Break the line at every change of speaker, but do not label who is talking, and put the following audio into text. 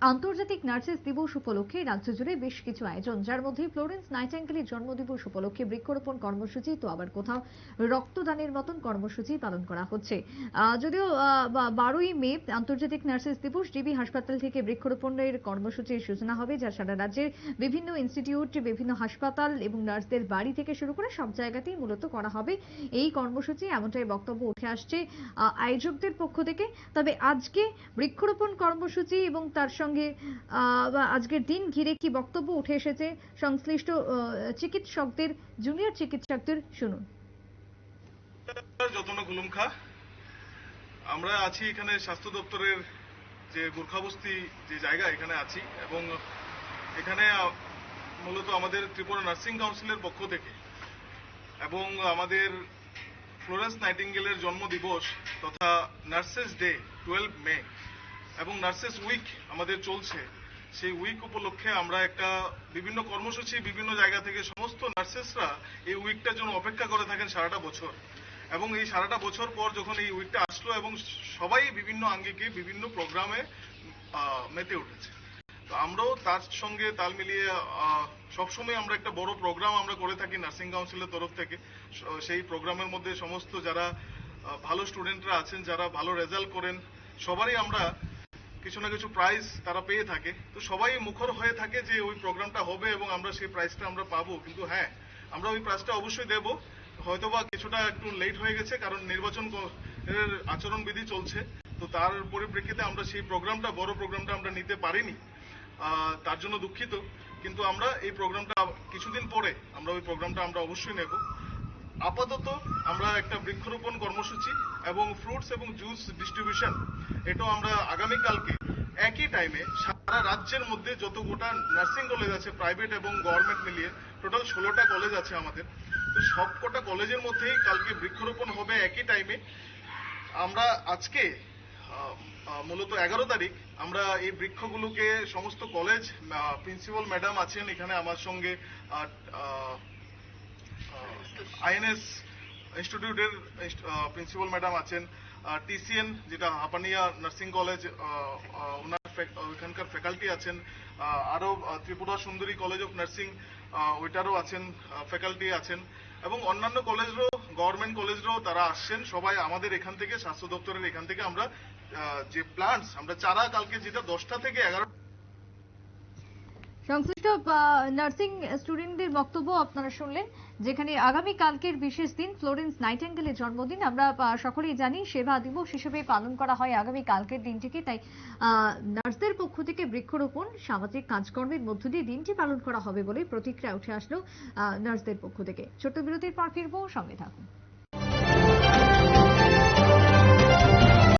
আন্তর্জাতিক নার্সেস দিবস উপলক্ষে রাজ্য জুড়ে বেশ কিছু আয়োজন, যার মধ্যে ফ্লোরেন্স নাইটাঙ্গেলের জন্মদিবস উপলক্ষে বৃক্ষরোপণ কর্মসূচি তো আবার কোথাও রক্তদানের মতন কর্মসূচি পালন করা হচ্ছে। যদিও বারোই মে আন্তর্জাতিক নার্সেস দিবস ডিবি হাসপাতাল থেকে বৃক্ষরোপণের কর্মসূচির সূচনা হবে, যা সারা রাজ্যের বিভিন্ন ইনস্টিটিউট, বিভিন্ন হাসপাতাল এবং নার্সদের বাড়ি থেকে শুরু করে সব জায়গাতেই মূলত করা হবে এই কর্মসূচি, এমনটাই বক্তব্য উঠে আসছে আয়োজকদের পক্ষ থেকে। তবে আজকে বৃক্ষরোপণ কর্মসূচি এবং তার সঙ্গে আহ, বা আজকের দিন ঘিরে কি বক্তব্য উঠে এসেছে সংশ্লিষ্ট চিকিৎসকদের জুনিয়র চিকিৎসকদের শুনুন।
যতন গুলুমখা আমরা আছি এখানে স্বাস্থ্য দপ্তরের যে গোর্খাবস্তি যে জায়গা এখানে আছি এবং এখানে মূলত আমাদের ত্রিপুরা নার্সিং কাউন্সিলের পক্ষ থেকে এবং আমাদের ফ্লোরেন্স নাইটিঙ্গেলের জন্মদিবস তথা নার্সেস ডে টুয়েলভ মে এবং নার্সেস উইক আমাদের চলছে। সেই উইক উপলক্ষে আমরা একটা বিভিন্ন কর্মসূচি বিভিন্ন জায়গা থেকে সমস্ত নার্সেসরা এই উইকটার জন্য অপেক্ষা করে থাকেন সারাটা বছর। এবং এই সারাটা বছর পর যখন এই উইকটা আসলো এবং সবাই বিভিন্ন আঙ্গিকে বিভিন্ন প্রোগ্রামে মেতে উঠেছে। তো আমরাও তার সঙ্গে তাল মিলিয়ে সবসময় আমরা একটা বড় প্রোগ্রাম আমরা করে থাকি নার্সিং কাউন্সিলের তরফ থেকে। সেই প্রোগ্রামের মধ্যে সমস্ত যারা ভালো স্টুডেন্টরা আছেন, যারা ভালো রেজাল্ট করেন, সবারই আমরা কিছু না কিছু প্রাইজ তারা পেয়ে থাকে। তো সবাই মুখর হয়ে থাকে যে ওই প্রোগ্রামটা হবে এবং আমরা সেই প্রাইজটা আমরা পাবো। কিন্তু হ্যাঁ আমরা ওই প্রাইজটা অবশ্যই দেব। হয়তোবা কিছুটা একটু লেট হয়ে গেছে কারণ নির্বাচন আচরণবিধি চলছে। তো তার পরিপ্রেক্ষিতে আমরা সেই প্রোগ্রামটা বড় প্রোগ্রামটা আমরা নিতে পারিনি। তার জন্য দুঃখিত। কিন্তু আমরা এই প্রোগ্রামটা কিছুদিন পরে আমরা ওই প্রোগ্রামটা আমরা অবশ্যই নেব। আপাতত আমরা একটা বৃক্ষরোপণ কর্মসূচি এবং ফ্রুটস এবং জুস ডিস্ট্রিবিউশন এটাও আমরা আগামীকালকে একই টাইমে সারা রাজ্যের মধ্যে যত গোটা নার্সিং কলেজ আছে প্রাইভেট এবং গভর্নমেন্ট মিলিয়ে টোটাল ষোলোটা কলেজ আছে আমাদের। তো সব কটা কলেজের মধ্যেই কালকে বৃক্ষরোপণ হবে একই টাইমে আমরা আজকে মূলত এগারো তারিখ আমরা এই বৃক্ষগুলোকে সমস্ত কলেজ প্রিন্সিপাল ম্যাডাম আছেন এখানে আমার সঙ্গে আইএনএস ইনস্টিটিউটের প্রিন্সিপাল ম্যাডাম আছেন। টিসিএন, যেটা হাপানিয়া নার্সিং কলেজ ওনার ওইখানকার ফ্যাকাল্টি আছেন আরও Tripura Sundari college of nursing ওইটারও আছেন ফ্যাকাল্টি আছেন এবং অন্যান্য কলেজেরও, গভর্নমেন্ট কলেজেরও তারা আসছেন, সবাই আমাদের এখান থেকে, স্বাস্থ্য দপ্তরের এখান থেকে আমরা যে প্লান্টস, আমরা চারা কালকে যেটা দশটা থেকে এগারো
সংশ্লিষ্ট নার্সিং স্টুডেন্টদের বক্তব্য আপনারা শুনলেন, যেখানে আগামী কালকের বিশেষ দিন ফ্লোরেন্স নাইটেঙ্গেলের জন্মদিন। আমরা সকলেই জানি, সেবা দিবস হিসেবে পালন করা হয় আগামী কালকের দিনটিকে। তাই নার্সদের পক্ষ থেকে বৃক্ষরোপণ, সামাজিক কাজকর্মের মধ্য দিয়ে দিনটি পালন করা হবে বলে প্রতিক্রিয়া উঠে আসলো নার্সদের পক্ষ থেকে। ছোট্ট বিরতির পর ফিরবো, সঙ্গে থাকুন।